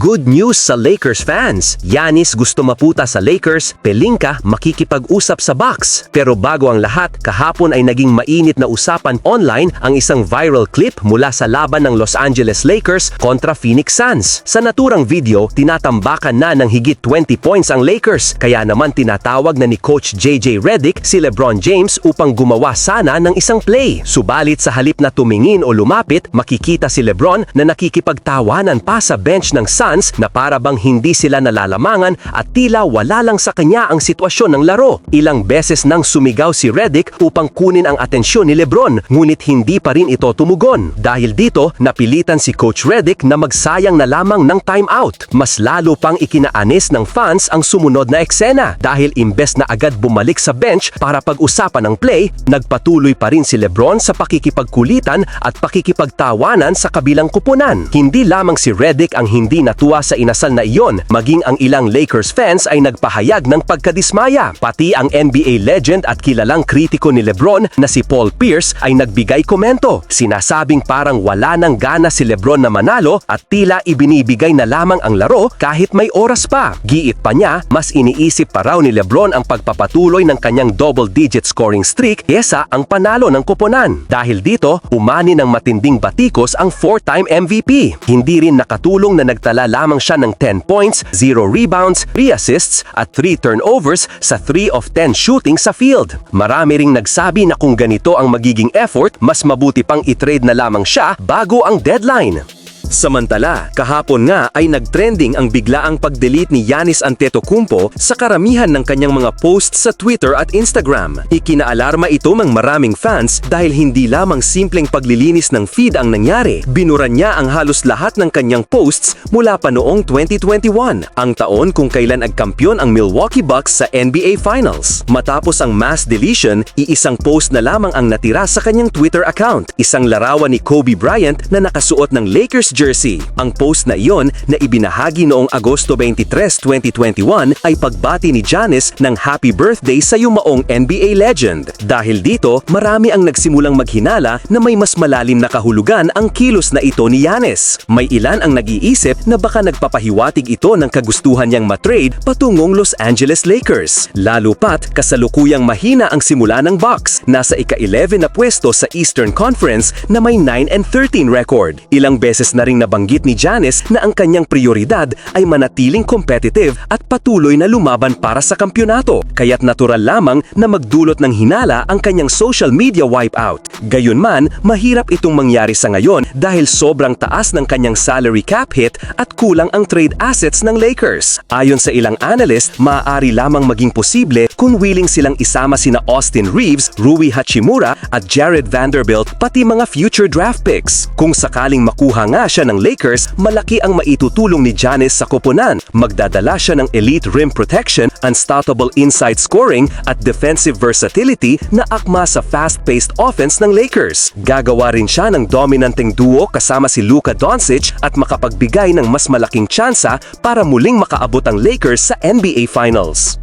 Good news sa Lakers fans. Yanis gusto maputa sa Lakers, Pelinka makikipag-usap sa box. Pero bago ang lahat, kahapon ay naging mainit na usapan online ang isang viral clip mula sa laban ng Los Angeles Lakers kontra Phoenix Suns. Sa naturang video, tinatambakan na ng higit 20 points ang Lakers. Kaya naman tinatawag na ni Coach JJ Redick si LeBron James upang gumawa sana ng isang play. Subalit sa halip na tumingin o lumapit, makikita si LeBron na nakikipagtawanan pa sa bench ng Suns na para bang hindi sila nalalamangan at tila wala lang sa kanya ang sitwasyon ng laro. Ilang beses nang sumigaw si Redick upang kunin ang atensyon ni LeBron ngunit hindi pa rin ito tumugon. Dahil dito, napilitan si Coach Redick na magsayang na lamang ng timeout. Mas lalo pang ikinaanis ng fans ang sumunod na eksena dahil imbes na agad bumalik sa bench para pag-usapan ng play, nagpatuloy pa rin si LeBron sa pakikipagkulitan at pakikipagtawanan sa kabilang kupunan. Hindi lamang si Redick ang hindi natuwa sa inasal na iyon, maging ang ilang Lakers fans ay nagpahayag ng pagkadismaya. Pati ang NBA legend at kilalang kritiko ni LeBron na si Paul Pierce ay nagbigay komento. Sinasabing parang wala nang gana si LeBron na manalo at tila ibinibigay na lamang ang laro kahit may oras pa. Giit pa niya, mas iniisip pa raw ni LeBron ang pagpapatuloy ng kanyang double-digit scoring streak kesa ang panalo ng koponan. Dahil dito, umani ng matinding batikos ang four-time MVP. Hindi rin nakatulong na nagtala lamang siya ng 10 points, 0 rebounds, 3 assists at 3 turnovers sa 3 of 10 shooting sa field. Marami ring nagsabi na kung ganito ang magiging effort, mas mabuti pang itrade na lamang siya bago ang deadline. Samantala, kahapon nga ay nagtrending ang biglaang pag-delete ni Yanis Antetokounmpo sa karamihan ng kanyang mga posts sa Twitter at Instagram. Ikinaalarma ito ng maraming fans dahil hindi lamang simpleng paglilinis ng feed ang nangyari, binura niya ang halos lahat ng kanyang posts mula pa noong 2021, ang taon kung kailan nagkampiyon ang Milwaukee Bucks sa NBA Finals. Matapos ang mass deletion, iisang post na lamang ang natira sa kanyang Twitter account, isang larawan ni Kobe Bryant na nakasuot ng Lakers jersey. Ang post na iyon na ibinahagi noong Agosto 23, 2021 ay pagbati ni Giannis ng happy birthday sa yumaong NBA legend. Dahil dito, marami ang nagsimulang maghinala na may mas malalim na kahulugan ang kilos na ito ni Giannis. May ilan ang nag-iisip na baka nagpapahiwatig ito ng kagustuhan niyang matrade patungong Los Angeles Lakers. Lalo pat kasalukuyang mahina ang simula ng Bucks, nasa ika-11 na pwesto sa Eastern Conference na may 9 and 13 record. Ilang beses na ring nabanggit ni Giannis na ang kanyang prioridad ay manatiling competitive at patuloy na lumaban para sa kampyonato. Kaya't natural lamang na magdulot ng hinala ang kanyang social media wipeout. Gayunman, mahirap itong mangyari sa ngayon dahil sobrang taas ng kanyang salary cap hit at kulang ang trade assets ng Lakers. Ayon sa ilang analyst, maaari lamang maging posible kung willing silang isama sina Austin Reeves, Rui Hachimura at Jared Vanderbilt pati mga future draft picks. Kung sakaling makuha nga siya ng Lakers, malaki ang maitutulong ni Giannis sa koponan. Magdadala siya ng elite rim protection, unstoppable inside scoring at defensive versatility na akma sa fast-paced offense ng Lakers. Gagawa rin siya ng dominanteng duo kasama si Luka Doncic at makapagbigay ng mas malaking tsansa para muling makaabot ang Lakers sa NBA Finals.